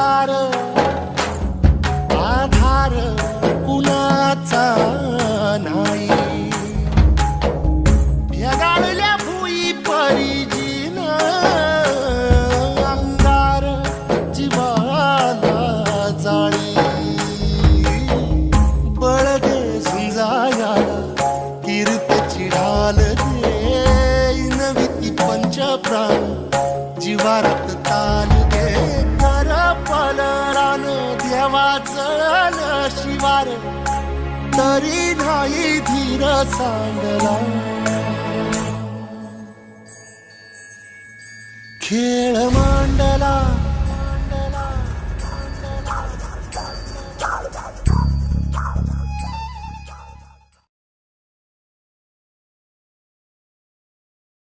आधार आधार कुणाचा नाही? ढगाळल्या भुई परिजीन अंगार जीवाला जाळी. बळदे झुंजाया कीर्त ढाल दे नवी पंच प्राण जीवारात ताल. देवाचं शिवार. तरी नाही धीर सांडला. खेळ मांडला.